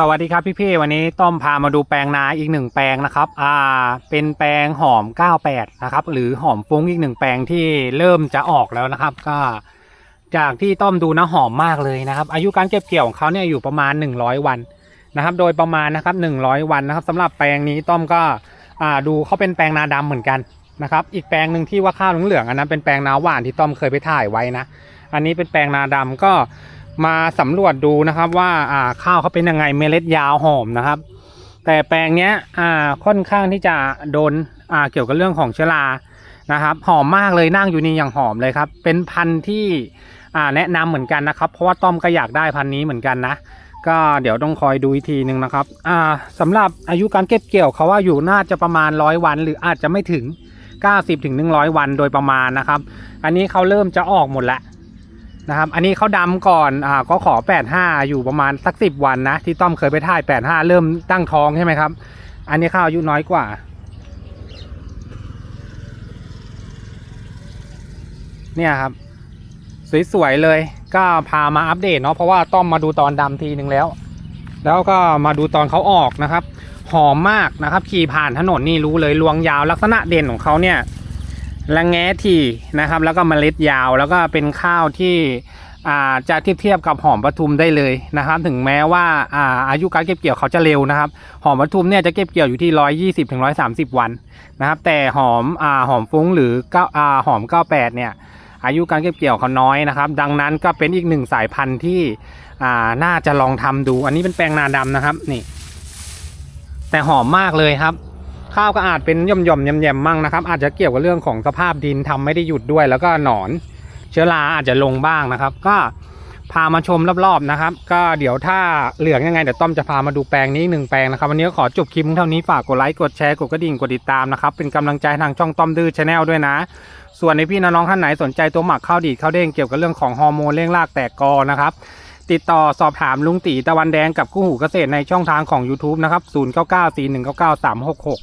สวัสดีครับพี่พี่ๆวันนี้ต้อมพามาดูแปลงนาอีกหนึ่งแปลงนะครับอ่าเป็นแปลงหอม 98 นะครับ หรือหอมฟุ้งอีกหนึ่งแปลงที่เริ่มจะออกแล้วนะครับ ก็จากที่ต้อมดูนะหอมมากเลยนะครับ อายุการเก็บเกี่ยวของเขาเนี่ยอยู่ประมาณ 100 วันนะครับ โดยประมาณนะครับ 100 วันนะครับสำหรับแปลงนี้ต้อมก็อ่าดูเขาเป็นแปลงนาดำเหมือนกันนะครับ อีกแปลงหนึ่งที่ว่าข้าวเหลืองๆอันนั้นเป็นแปลงนาหวานที่ต้อมเคยไปถ่ายไว้นะ อันนี้เป็นแปลงนาดำก็ มาสำรวจดูนะครับว่าอ่าข้าวเขาเป็นยังไงเมล็ดยาวหอมนะครับ แต่แปลงเนี้ยอ่าค่อนข้างที่จะโดนอ่าเกี่ยวกับเรื่องของเชื้อรานะครับ หอมมากเลยนั่งอยู่นี่อย่างหอมเลยครับ เป็นพันธุ์ที่อ่าแนะนำเหมือนกันนะครับ เพราะว่าต้อมก็อยากได้พันธุ์นี้เหมือนกันนะ ก็เดี๋ยวต้องคอยดูอีกทีหนึ่งนะครับอ่าสำหรับอายุการเก็บเกี่ยวเขาว่าอยู่น่าจะประมาณร้อยวัน หรืออาจจะไม่ถึง 90ถึง100 วันโดยประมาณนะครับ อันนี้เขาเริ่มจะออกหมดแล้ว นะครับ อันนี้เขาดำก่อนอ่าก็ขอ 85 อยู่ประมาณสักสิบวันนะ ที่ต้อมเคยไปถ่าย 85 เริ่มตั้งท้องใช่ไหมครับ อันนี้ข้าวอายุน้อยกว่า เนี่ยครับ สวยๆเลยก็พามาอัปเดตเนาะเพราะว่าต้อมมาดูตอนดำทีนึงแล้ว แล้วก็มาดูตอนเขาออกนะครับ หอมมากนะครับ ขี่ผ่านถนนนี่รู้เลยลวงยาวลักษณะเด่นของเขาเนี่ย ละแง้ทีนะครับ แล้วก็เมล็ดยาวแล้วก็เป็นข้าวที่จะเทียบเทียบกับหอมปทุมได้เลยนะครับ ถึงแม้ว่าอาอายุการเก็บเกี่ยวเขาจะเร็วนะครับ หอมปทุมเนี่ยจะเก็บเกี่ยวอยู่ที่ 120ถึง130 วันนะครับ แต่หอมอหอมฟุ้งหรือก้าอ่าหอม 98 เนี่ยอายุการเก็บเกี่ยวเขาน้อยนะครับ ดังนั้นก็เป็นอีกหนึ่งสายพันธุ์ที่น่าจะลองทำดู อันนี้เป็นแปลงนาดำนะครับนี่ แต่หอมมากเลยครับ ข้าวก็อาจเป็นย่อมย่อมแยมๆมั่งนะครับ อาจจะเกี่ยวกับเรื่องของสภาพดินทำไม่ได้หยุดด้วย แล้วก็หนอนเชื้อราอาจจะลงบ้างนะครับ ก็พามาชมรอบๆนะครับ ก็เดี๋ยวถ้าเหลืองยังไงเดี๋ยวต้อมจะพามาดูแปลงนี้อีกหนึ่งแปลงนะครับวันนี้ก็ขอจบคลิปเท่านี้ฝากกดไลค์กดแชร์กดกระดิ่งกดติดตามนะครับเป็นกำลังใจทางช่องต้อมดื้อชาแนลด้วยนะ ส่วนในพี่น้องท่านไหนสนใจตัวหมักข้าวดีดข้าวเด้งเกี่ยวกับเรื่องของฮอร์โมนเร่งรากแตกกอนะครับติดต่อสอบถามลุงตีตะวันแดงกับกู้หูเกษตรในช่องทางของ YouTube นะครับ 0994199366